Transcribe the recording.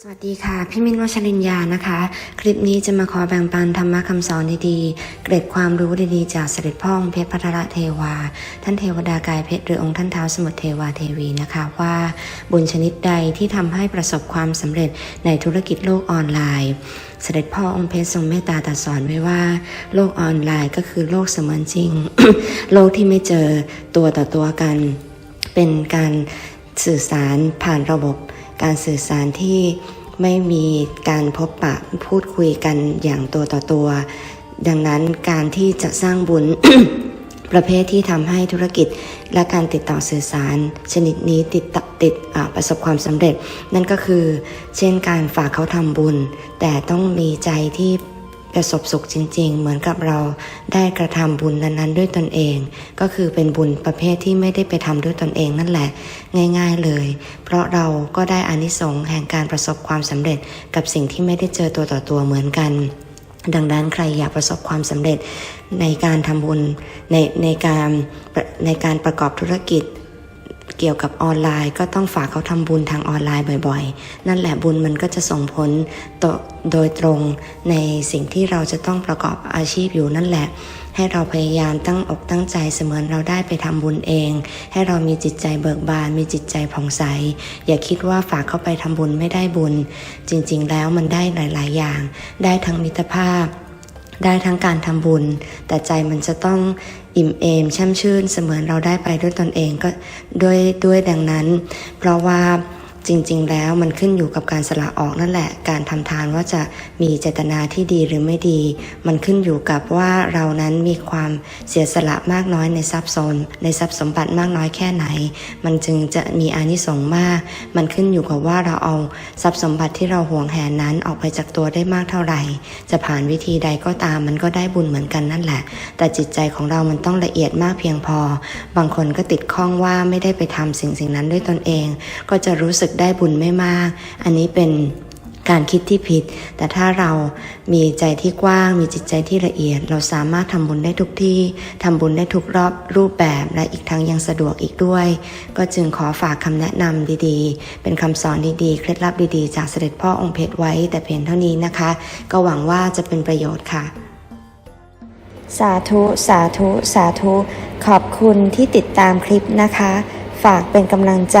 สวัสดีค่ะ พี่มินวชรินยานะคะ คลิปนี้จะมาขอแบ่งปันธรรมะคำสอนดีๆ เกร็ดความรู้ดีๆ จากสด็จพ่องเพชรพัทรเทวา ท่านเทวดากายเพชรหรือองค์ท่านเท้าสมุทรเทวาเทวีนะคะว่า บุญชนิดใดที่ทำให้ประสบความสำเร็จในธุรกิจโลกออนไลน์ เสด็จพ่อองค์เพชรทรงเมตตาตรัสสอนไว้ว่า โลกออนไลน์ก็คือโลกเสมือนจริง โลกที่ไม่เจอตัวต่อตัวกัน เป็นการสื่อสารผ่านระบบ การสื่อสารที่ไม่มีการพบปะพูดคุยกันอย่างตัวต่อตัว ดังนั้นการที่จะสร้างบุญประเภทที่ทำให้ธุรกิจและการติดต่อสื่อสาร ชนิดนี้ติดติดประสบความสำเร็จ นั่นก็คือ เช่นการฝากเขาทำบุญ แต่ต้องมีใจที่ ประสบสุขจริง ๆ เหมือนกับเราได้กระทำบุญนั้นๆ ด้วยตนเอง ก็คือเป็นบุญประเภทที่ไม่ได้ไปทำด้วยตนเองนั่นแหละ ง่าย ๆเลย เพราะเราก็ได้อานิสงส์แห่งการประสบความสำเร็จกับสิ่งที่ไม่ได้เจอตัวต่อตัวเหมือนกันดังนั้นใครอยากประสบความสำเร็จในการทำบุญในในการในการประกอบธุรกิจ เกี่ยวกับออนไลน์ ก็ต้องฝากเขาทำบุญทางออนไลน์บ่อยๆ นั่นแหละบุญมันก็จะส่งผลตโดยตรงในสิ่งที่เราจะต้องประกอบอาชีพอยู่นั่นแหละ ให้เราพยายามตั้งอกตั้งใจเสมือนเราได้ไปทำบุญเอง ให้เรามีจิตใจเบิกบาน มีจิตใจผ่องใส อย่าคิดว่าฝากเข้าไปทำบุญไม่ได้บุญ จริงๆแล้วมันได้หลาย ๆ อย่าง ได้ทั้งมิตรภาพ ได้ทั้งการทำบุญ แต่ใจมันจะต้องอิ่มเอมแช่มชื่นเสมือนเราได้ไปด้วยตนเองก็ด้วยด้วยดังนั้น เพราะว่า จริง ๆ แล้วมันขึ้นอยู่กับการสละออกนั่นแหละ การทำทานว่าจะมีเจตนาที่ดีหรือไม่ดี มันขึ้นอยู่กับว่าเรานั้นมีความเสียสละมากน้อยในทรัพย์สนในทรัพย์สมบัติมากน้อยแค่ไหน มันจึงจะมีอานิสงส์มาก มันขึ้นอยู่กับว่าเราเอาทรัพย์สมบัติที่เราห่วงแหนนั้นออกไปจากตัวได้มากเท่าไหร่ จะผ่านวิธีใดก็ตามมันก็ได้บุญเหมือนกันนั่นแหละ แต่จิตใจของเรามันต้องละเอียดมากเพียงพอ บางคนก็ติดข้องว่าไม่ได้ไปทำสิ่งสิ่งนั้นด้วยตนเอง ก็จะรู้สึกได้บุญไม่มาก อันนี้เป็นการคิดที่ผิด แต่ถ้าเรามีใจที่กว้าง มีจิตใจที่ละเอียด เราสามารถทำบุญได้ทุกที่ทำบุญได้ทุกรอบรูปแบบและอีกทั้งยังสะดวกอีกด้วย ก็จึงขอฝากคำแนะนำดีๆ เป็นคำสอนดีๆ เคล็ดลับดีๆ จากเสด็จพ่อองค์เพชรไว้ แต่เพียงเท่านี้นะคะ ก็หวังว่าจะเป็นประโยชน์ค่ะ สาธุ สาธุ สาธุ ขอบคุณที่ติดตามคลิปนะคะ ฝากเป็นกำลังใจ